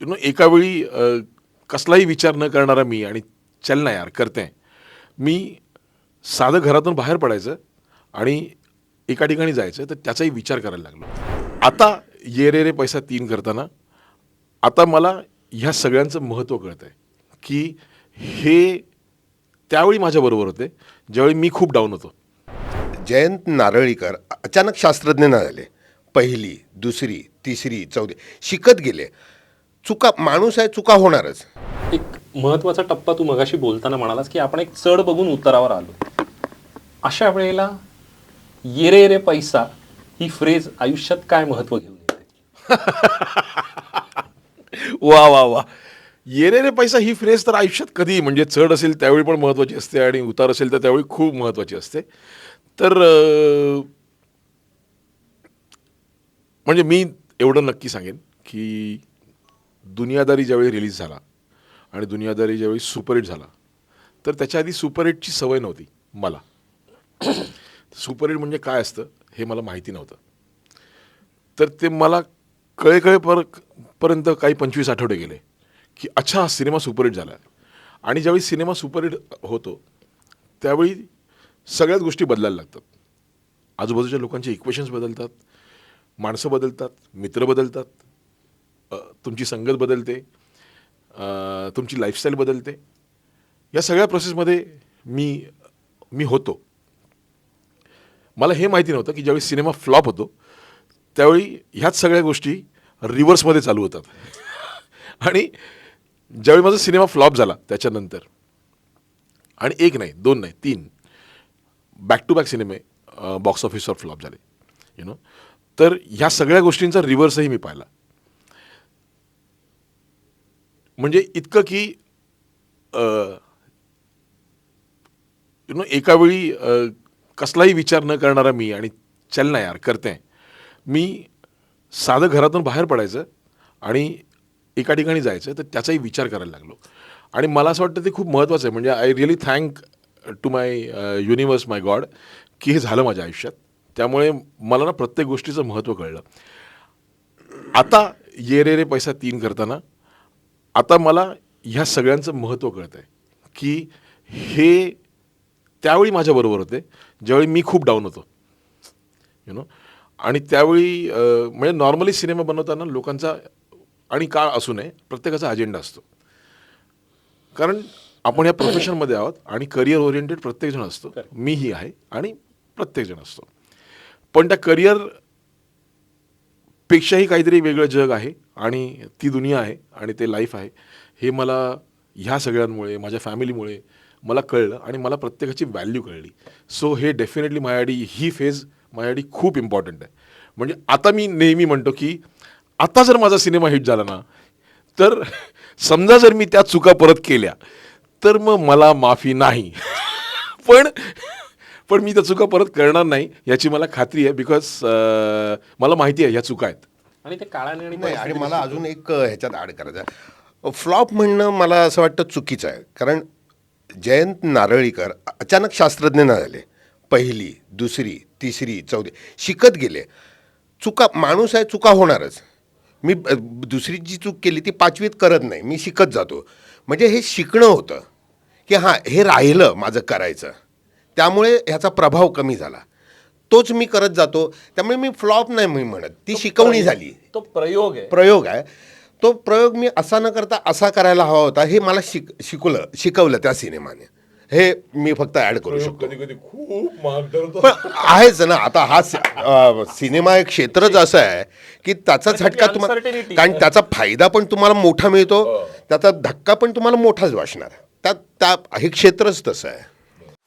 You know एका वेळी कसलाही विचार न करणारा मी आणि चल ना यार करते. मी साधं घरातून बाहेर पडायचं आणि एका ठिकाणी जायचं तर त्याचाही विचार करायला लागलो. आता ये रे रे पैसा तीन करताना आता मला ह्या सगळ्यांचं महत्त्व कळतं आहे की हे त्यावेळी माझ्याबरोबर होते ज्यावेळी मी खूप डाऊन होतो. जयंत नारळीकर अचानक शास्त्रज्ञ झाले. पहिली दुसरी तिसरी चौथी शिकत गेले. चुका माणूस आहे चुका होणारच. एक महत्त्वाचा टप्पा तू मगाशी बोलताना म्हणालास की आपण एक चढ बघून उतारावर आलो. अशा वेळेला ये रे पैसा ही फ्रेज आयुष्यात काय महत्त्व घेऊन वा वा वा. ये रे पैसा ही फ्रेज तर आयुष्यात कधी म्हणजे चढ असेल त्यावेळी पण महत्त्वाची असते आणि उतार असेल तर त्यावेळी खूप महत्त्वाची असते. तर म्हणजे मी एवढं नक्की सांगेन की दुनियादारी ज्यावेळी रिलीज झाला आणि दुनियादारी ज्यावेळी सुपरहिट झाला तर त्याच्या आधी सुपरहिटची सवय नव्हती मला. सुपरहिट म्हणजे काय असतं हे मला माहिती नव्हतं. तर ते मला कळे कळे पर पर्यंत काही पंचवीस आठवडे गेले की अच्छा हा सिनेमा सुपरहिट झाला आणि ज्यावेळी सिनेमा सुपरहिट होतो त्यावेळी सगळ्याच गोष्टी बदलायला लागतात. आजूबाजूच्या लोकांचे इक्वेशन्स बदलतात माणसं बदलतात मित्र बदलतात तुमची संगत बदलते तुमची लाईफस्टाईल बदलते. या सगळ्या प्रोसेसमध्ये मी मी होतो. मला हे माहिती नव्हतं की ज्यावेळी सिनेमा फ्लॉप होतो त्यावेळी ह्याच सगळ्या गोष्टी रिव्हर्समध्ये चालू होतात. आणि ज्यावेळी माझा सिनेमा फ्लॉप झाला त्याच्यानंतर. आणि एक नाही दोन नाही तीन. बॅक टू बॅक सिनेमे बॉक्स ऑफिसवर फ्लॉप झाले. यु नो तर ह्या सगळ्या गोष्टींचा रिव्हर्सही मी पाहिला. म्हणजे इतकं की यु नो एकावेळी कसलाही विचार न करणारा मी आणि चल ना यार करते. मी साधं घरातून बाहेर पडायचं आणि एका ठिकाणी जायचं तर त्याचाही विचार करायला लागलो. आणि मला असं वाटतं ते खूप महत्त्वाचं आहे. म्हणजे I really thank to my universe my God की हे झालं माझ्या आयुष्यात. त्यामुळे मला ना प्रत्येक गोष्टीचं महत्त्व कळलं. आता ये रे रे पैसा तीन करताना आता मला ह्या सगळ्यांचं महत्त्व कळतं आहे की हे त्यावेळी माझ्याबरोबर होते ज्यावेळी मी खूप डाऊन होतो. यु नो आणि त्यावेळी म्हणजे नॉर्मली सिनेमा बनवताना लोकांचा आणि काळ असू नये प्रत्येकाचा अजेंडा असतो. कारण आपण या प्रोफेशनमध्ये आहोत आणि करिअर ओरिएंटेड प्रत्येकजण असतो. मीही आहे आणि प्रत्येकजण असतो. पण त्या करिअर पेक्षाही काहीतरी वेगळं जग आहे. आणि ती दुनिया आहे आणि ते लाईफ आहे. हे मला ह्या सगळ्यांमुळे माझ्या फॅमिलीमुळे मला कळलं आणि मला प्रत्येकाची व्हॅल्यू कळली. सो हे डेफिनेटली माझ्यासाठी ही फेज माझ्यासाठी खूप इम्पॉर्टंट आहे. म्हणजे आता मी नेहमी म्हणतो की आता जर माझा सिनेमा हिट झाला ना तर समजा जर मी त्या चुका परत केल्या तर मग मला माफी नाही. पण पण मी त्या चुका परत करणार नाही याची मला खात्री आहे बिकॉज मला माहिती आहे ह्या चुका आहेत. आणि ते काळाने आणि नाही आणि मला अजून एक अ, ह्याच्यात ॲड करायचं फ्लॉप म्हणणं मला असं वाटतं चुकीचं आहे. कारण जयंत नारळीकर अचानक शास्त्रज्ञ न झाले. पहिली दुसरी तिसरी चौथी शिकत गेले. चुका माणूस आहे चुका होणारच. मी अ, दुसरी जी चूक केली ती पाचवीत करत नाही. मी शिकत जातो. म्हणजे हे शिकणं होतं. की हां हे राहिलं माझं करायचं. त्यामुळे ह्याचा प्रभाव कमी झाला. तोच मी करत जातो. त्यामुळे मी फ्लॉप नाही मी म्हणत. ती शिकवणी झाली. तो प्रयोग आहे. प्रयोग आहे. तो प्रयोग मी असा न करता असा करायला हवा होता हे मला शिक शिकवलं शिकवलं त्या सिनेमाने. हे मी फक्त ॲड करू शकतो. कधी कधी खूप महाग पण आहेच ना आता हा सि- अं, सिनेमा एक क्षेत्रच असं आहे की त्याचा आणि झटका तुम्हाला uncertainty. कारण त्याचा फायदा पण तुम्हाला मोठा मिळतो त्याचा धक्का पण तुम्हाला मोठाच वाचणार त्यात त्या हे क्षेत्रच तसं आहे.